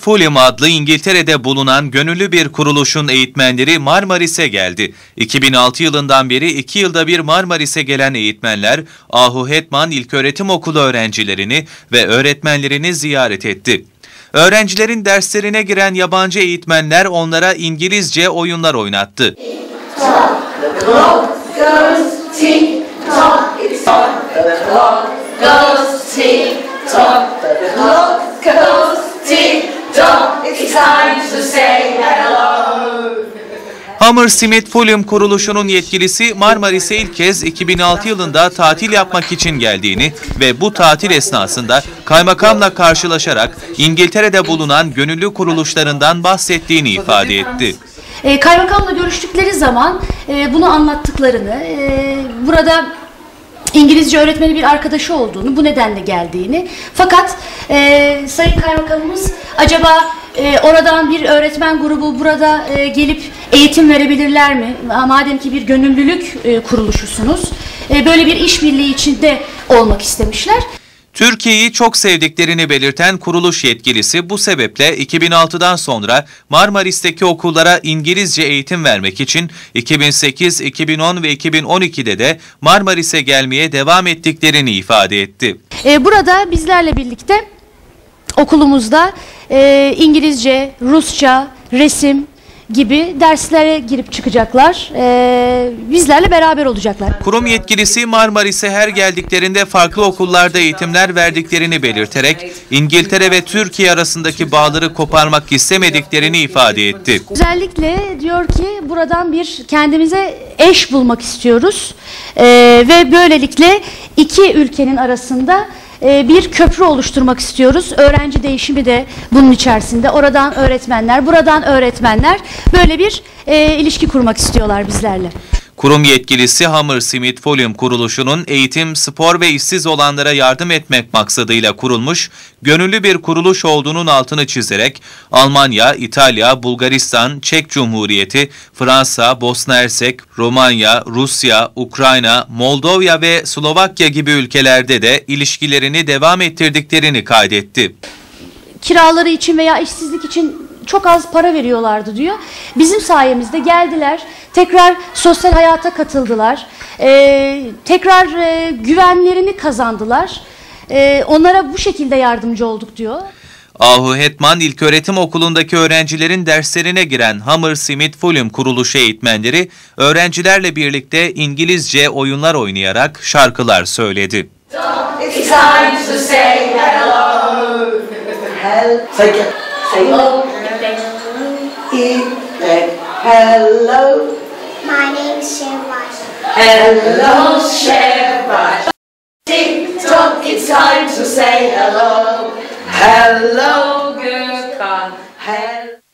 Fulham adlı İngiltere'de bulunan gönüllü bir kuruluşun eğitmenleri Marmaris'e geldi. 2006 yılından beri 2 yılda bir Marmaris'e gelen eğitmenler Ahu Hetman İlköğretim Okulu öğrencilerini ve öğretmenlerini ziyaret etti. Öğrencilerin derslerine giren yabancı eğitmenler onlara İngilizce oyunlar oynattı. goes it's time. To say hello. Hammersmith Fulham kuruluşunun yetkilisi Marmaris'e ilk kez 2006 yılında tatil yapmak için geldiğini ve bu tatil esnasında kaymakamla karşılaşarak İngiltere'de bulunan gönüllü kuruluşlarından bahsettiğini ifade etti. E, kaymakamla görüştükleri zaman e, bunu anlattıklarını, e, burada İngilizce öğretmeni bir arkadaşı olduğunu, bu nedenle geldiğini. Fakat e, Sayın Kaymakamımız acaba e, oradan bir öğretmen grubu burada e, gelip eğitim verebilirler mi? Madem ki bir gönüllülük e, kuruluşusunuz, e, böyle bir işbirliği içinde olmak istemişler. Türkiye'yi çok sevdiklerini belirten kuruluş yetkilisi bu sebeple 2006'dan sonra Marmaris'teki okullara İngilizce eğitim vermek için 2008, 2010 ve 2012'de de Marmaris'e gelmeye devam ettiklerini ifade etti. E, burada bizlerle birlikte okulumuzda e, İngilizce, Rusça, resim gibi derslere girip çıkacaklar. E, bizlerle beraber olacaklar. Kurum yetkilisi Marmaris'e her geldiklerinde farklı okullarda eğitimler verdiklerini belirterek İngiltere ve Türkiye arasındaki bağları koparmak istemediklerini ifade etti. Özellikle diyor ki buradan bir kendimize eş bulmak istiyoruz E, ve böylelikle iki ülkenin arasında bir köprü oluşturmak istiyoruz. Öğrenci değişimi de bunun içerisinde. Oradan öğretmenler, buradan öğretmenler böyle bir e, ilişki kurmak istiyorlar bizlerle. Kurum yetkilisi Hammersmith Fulham kuruluşunun eğitim, spor ve işsiz olanlara yardım etmek maksadıyla kurulmuş gönüllü bir kuruluş olduğunun altını çizerek Almanya, İtalya, Bulgaristan, Çek Cumhuriyeti, Fransa, Bosna Hersek, Romanya, Rusya, Ukrayna, Moldova ve Slovakya gibi ülkelerde de ilişkilerini devam ettirdiklerini kaydetti. kiraları için veya işsizlik için çok az para veriyorlardı diyor. Bizim sayemizde geldiler, tekrar sosyal hayata katıldılar, Ee, tekrar e, güvenlerini kazandılar. Ee, onlara bu şekilde yardımcı olduk diyor. Ahu Hetman İlköğretim Okulu'ndaki öğrencilerin derslerine giren Hammersmith Fulham kuruluşu eğitmenleri öğrencilerle birlikte İngilizce oyunlar oynayarak şarkılar söyledi. It's time to say hello. Hell, say, birthday to you. He said, hello. My name's Chef Hello, Chef Tick tock, it's time to say hello. Hello, good girl. Hello.